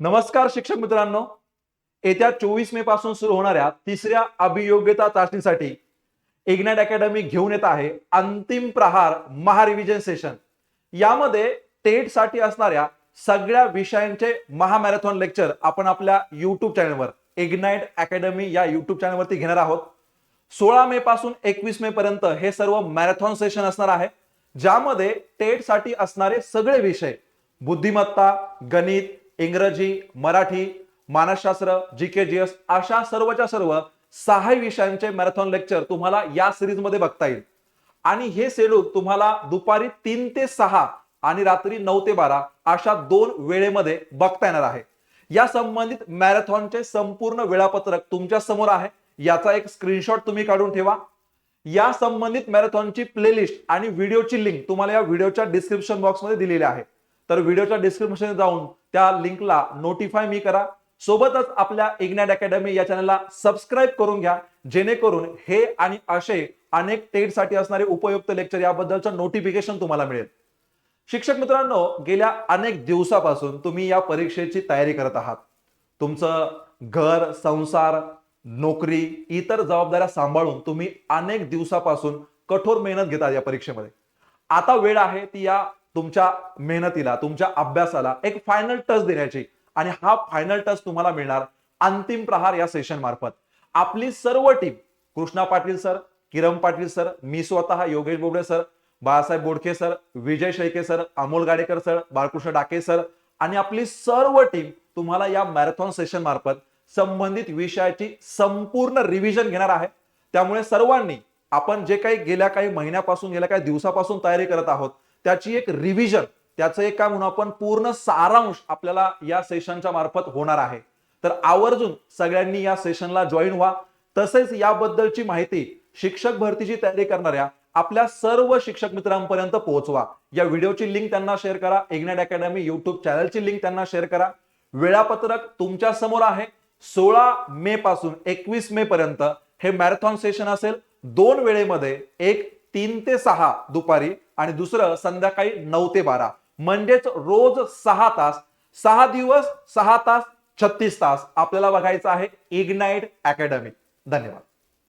नमस्कार शिक्षक मित्रांनो. येत्या चोवीस मे पासून सुरू होणाऱ्या तिसऱ्या अभियोग्यता चाचणीसाठी इग्नाइट अकॅडमी घेऊन येत आहे अंतिम प्रहार महारिव्हिजन सेशन. यामध्ये टेटसाठी असणाऱ्या सगळ्या विषयांचे महामॅरेथॉन लेक्चर आपण आपल्या युट्यूब चॅनलवर इग्नाइट अकॅडमी या युट्यूब चॅनलवरती घेणार आहोत. सोळा मे पासून एकवीस मे पर्यंत हे सर्व मॅरेथॉन सेशन असणार आहे ज्यामध्ये टेटसाठी असणारे सगळे विषय बुद्धिमत्ता गणित इंग्रजी मराठी मानसशास्त्र जी के जी एस अशा सर्वच्या सर्व सहा विषयांचे मॅरेथॉन लेक्चर तुम्हाला या सिरीजमध्ये बघता येईल. आणि हे शेड्यूल तुम्हाला दुपारी तीन ते सहा आणि रात्री नऊ ते बारा अशा दोन वेळेमध्ये बघता येणार आहे. या संबंधित मॅरेथॉनचे संपूर्ण वेळापत्रक तुमच्यासमोर आहे. याचा एक स्क्रीनशॉट तुम्ही काढून ठेवा. या संबंधित मॅरेथॉनची प्लेलिस्ट आणि व्हिडिओची लिंक तुम्हाला या व्हिडिओच्या डिस्क्रिप्शन बॉक्समध्ये दिलेली आहे. तर व्हिडिओच्या डिस्क्रिप्शन जाऊन त्या लिंकला नोटिफाय मी करा. सोबतच आपल्या इग्नॅट अकॅडमी या चॅनलला सबस्क्राईब करून घ्या. जेणेकरून हे आणि असे अनेक टेटसाठी असणारे उपयुक्त लेक्चर याबद्दलचं नोटिफिकेशन तुम्हाला मिळेल. शिक्षक मित्रांनो गेल्या अनेक दिवसापासून तुम्ही या परीक्षेची तयारी करत आहात. तुमचं घर संसार नोकरी इतर जबाबदाऱ्या सांभाळून तुम्ही अनेक दिवसापासून कठोर मेहनत घेतात या परीक्षेमध्ये. आता वेळ आहे ती या तुमच्या मेहनतीला तुमच्या अभ्यासाला एक फायनल टच देण्याची. आणि हा फायनल टच तुम्हाला मिळणार अंतिम प्रहार या सेशन मार्फत. आपली सर्व team Krishna Patil sir Kiran Patil sir मी स्वतः Yogesh Bobade sir Balasaheb Bodke sir Vijay Shelke sir Amol Gadekar sir Balkrishna Dake sir आणि आपली सर्व टीम तुम्हाला या मॅरेथॉन सेशन मार्फत संबंधित विषयाची संपूर्ण रिव्हिजन घेणार आहे. त्यामुळे सर्वांनी आपण जे काही गेल्या काही महिन्यापासून गेल्या काही दिवसापासून तयारी करत आहोत त्याची एक रिव्हिजन त्याचं एक काय म्हणून आपण पूर्ण सारांश आपल्याला या सेशनच्या मार्फत होणार आहे. तर आवर्जून सगळ्यांनी या सेशनला जॉईन व्हा. तसेच याबद्दलची माहिती शिक्षक भरतीची तयारी करणाऱ्या आपल्या सर्व शिक्षक मित्रांपर्यंत पोहोचवा. या व्हिडिओची लिंक त्यांना शेअर करा. इग्नाइट अकॅडमी युट्यूब चॅनलची लिंक त्यांना शेअर करा. वेळापत्रक तुमच्यासमोर आहे. सोळा मे पासून एकवीस मे पर्यंत हे मॅरेथॉन सेशन असेल. दोन वेळेमध्ये एक तीन ते सहा दुपारी आणि दुसरं संध्याकाळी नऊ ते बारा. म्हणजेच रोज सहा तास सहा दिवस सहा तास छत्तीस तास आपल्याला बघायचं आहे इग्नाइट अकॅडमी धन्यवाद.